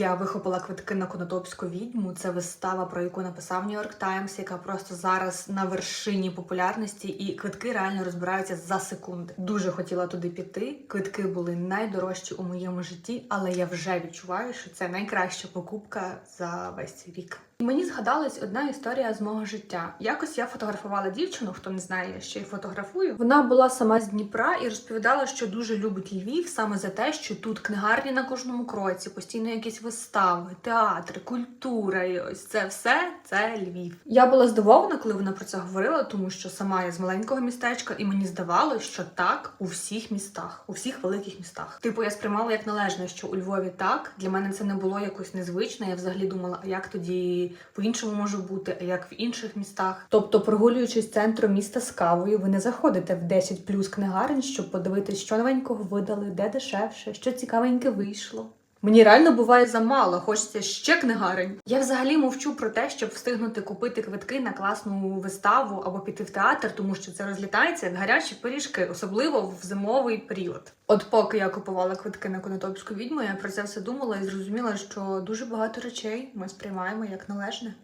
Я вихопила квитки на Конотопську відьму. Це вистава, про яку написав Нью-Йорк Таймс, яка просто зараз на вершині популярності, і квитки реально розбираються за секунди. Дуже хотіла туди піти. Квитки були найдорожчі у моєму житті, але я вже відчуваю, що це найкраща покупка за весь цей рік. Мені згадалась одна історія з мого життя. Якось я фотографувала дівчину, хто не знає, я ще й фотографую. Вона була сама з Дніпра і розповідала, що дуже любить Львів саме за те, що тут книгарні на кожному кроці, постійно якісь вистави, театр, культура. І ось це все це Львів. Я була здивована, коли вона про це говорила, тому що сама я з маленького містечка, і мені здавалося, що так у всіх містах, у всіх великих містах. Типу, я сприймала як належне, що у Львові так. Для мене це не було якось незвично. Я взагалі думала, а як тоді по-іншому може бути, а як в інших містах. Тобто, прогулюючись центром міста з кавою, ви не заходите в 10 плюс книгарень, щоб подивитись, що новенького видали, де дешевше, що цікавеньке вийшло. Мені реально буває замало, хочеться ще книгарень. Я взагалі мовчу про те, щоб встигнути купити квитки на класну виставу або піти в театр, тому що це розлітається як гарячі пиріжки, особливо в зимовий період. От поки я купувала квитки на Конотопську відьму, я про це все думала і зрозуміла, що дуже багато речей ми сприймаємо як належне.